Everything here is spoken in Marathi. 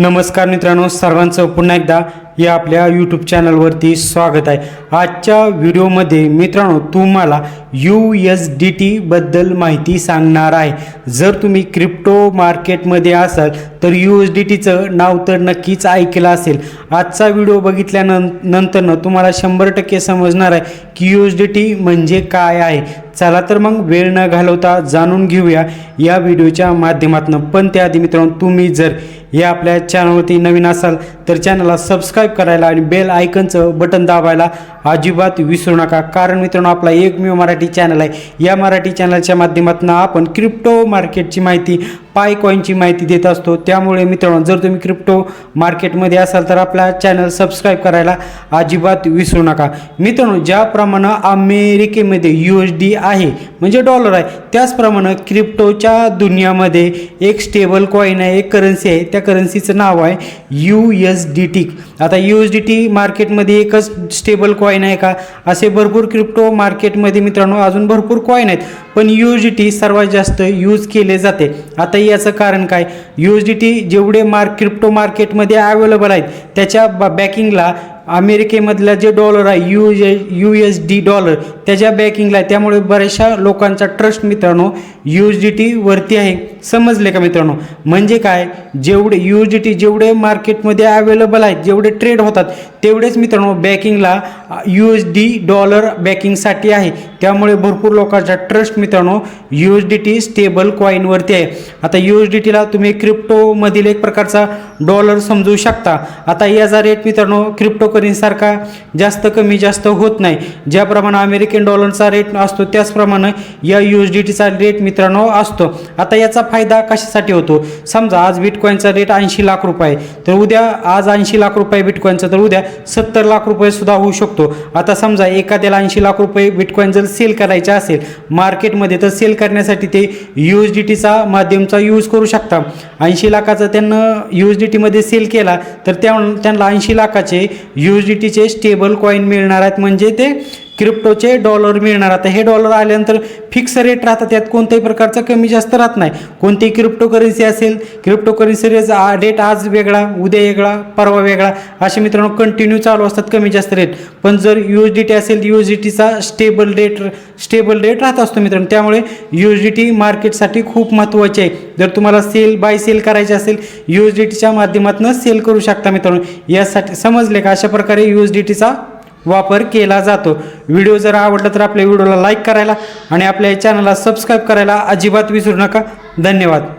नमस्कार मित्रांनो सर्वांचं पुन्हा एकदा या आपल्या यूट्यूब चॅनलवरती स्वागत आहे. आजच्या व्हिडिओमध्ये मित्रांनो तुम्हाला यू एस डी टीबद्दल माहिती सांगणार आहे. जर तुम्ही क्रिप्टो मार्केटमध्ये असाल तर यू एस डी टीचं नाव तर नक्कीच ऐकलं असेल. आजचा व्हिडिओ बघितल्यानं नंतरनं तुम्हाला शंभर टक्के समजणार आहे की यू एस डी टी म्हणजे काय आहे. चला तर मग वेळ न घालवता जाणून घेऊया या व्हिडिओच्या माध्यमातून. पण त्याआधी मित्रांनो तुम्ही जर या आपल्या चॅनलवरती नवीन असाल तर चॅनलला सबस्क्राईब करायला आणि बेल आयकनचं बटन दाबायला अजिबात विसरू नका. कारण मित्रांनो आपला एकमेव मराठी चॅनल आहे. या मराठी चॅनलच्या माध्यमातून आपण क्रिप्टो मार्केटची माहिती पाय कॉईनची माहिती देत असतो. त्यामुळे मित्रांनो जर तुम्ही क्रिप्टो मार्केटमध्ये असाल तर आपला चॅनल सबस्क्राईब करायला अजिबात विसरू नका. मित्रांनो ज्याप्रमाणे अमेरिकेमध्ये यू एस डी आहे म्हणजे डॉलर आहे त्याचप्रमाणे क्रिप्टोच्या दुनियामध्ये एक स्टेबल कॉईन आहे एक करन्सी आहे त्या करन्सीचं नाव आहे यू एस डी टी आता यू एस डी टी मार्केटमध्ये एकच स्टेबल कॉईन आहे का? असे भरपूर क्रिप्टो मार्केटमध्ये मित्रांनो अजून भरपूर कॉईन आहेत. पण यू एस डी टी सर्वात जास्त यूज केले जाते. आता याचं कारण काय? यू एस डी टी जेवढे मार्क क्रिप्टो मार्केटमध्ये अवेलेबल आहेत त्याच्या बॅकिंगला अमेरिकेमधला जे डॉलर आहे U U S D dollar त्याच्या बॅकिंगला आहे. त्यामुळे बऱ्याचशा लोकांचा ट्रस्ट मित्रांनो यू एस डी टी वरती आहे. समजले का मित्रांनो? म्हणजे काय? जेवढे यू एस डी टी जेवढे मार्केटमध्ये अवेलेबल आहेत जेवढे ट्रेड होतात तेवढेच मित्रांनो बॅकिंगला यू एस डी डॉलर बॅकिंगसाठी आहे. त्यामुळे भरपूर लोकांचा ट्रस्ट मित्रांनो U S D T stable कॉईनवरती आहे. आता यू एस डी टीला तुम्ही क्रिप्टोमधील एक प्रकारचा डॉलर समजू शकता. आता याचा रेट मित्रांनो क्रिप्टो सारखा जास्त कमी जास्त होत नाही. ज्याप्रमाणे अमेरिकन डॉलरचा रेट असतो त्याचप्रमाणे या यू एस डी टीचा रेट मित्रांनो असतो. आता याचा फायदा कशासाठी होतो? समजा आज बिटकॉईनचा रेट ऐंशी लाख रुपये तर उद्या आज ऐंशी लाख रुपये बिटकॉईनचा तर उद्या सत्तर लाख रुपये सुद्धा होऊ शकतो. आता समजा एखाद्याला ऐंशी लाख रुपये बिटकॉईन जर सेल करायचे असेल मार्केटमध्ये तर सेल करण्यासाठी ते यू एस डी टीचा माध्यमचा यूज करू शकता. ऐंशी लाखाचा त्यांना यू एस डी टीमध्ये सेल केला तर त्या त्यांना ऐंशी लाखाचे यू यूएसडीटीचे टीचे स्टेबल कॉईन मिळणार आहेत. म्हणजे ते क्रिप्टोचे डॉलर मिळणार. आता हे डॉलर आल्यानंतर फिक्स रेट राहतात. त्यात कोणत्याही प्रकारचा कमी जास्त राहत नाही. कोणतीही क्रिप्टो करन्सी असेल क्रिप्टो करन्सी रेट आज वेगळा उद्या वेगळा परवा वेगळा. असे मित्रांनो कंटिन्यू चालू असतात कमी जास्त रेट पण जर यू एस डी टी असेल यू एस डी टीचा स्टेबल रेट स्टेबल रेट राहत असतो मित्रांनो. त्यामुळे यू एस डी टी मार्केटसाठी खूप महत्त्वाचे आहे. जर तुम्हाला सेल बाय सेल करायचे असेल यू एस डी टीच्या माध्यमातून सेल करू शकता मित्रांनो. यासाठी समजले का? अशा प्रकारे यू एस डी टीचा वापर केला जातो. व्हिडिओ जर आवडला तर आपल्या व्हिडिओला लाईक करायला आणि आपल्या चॅनलला सबस्क्राईब करायला अजिबात विसरू नका. धन्यवाद.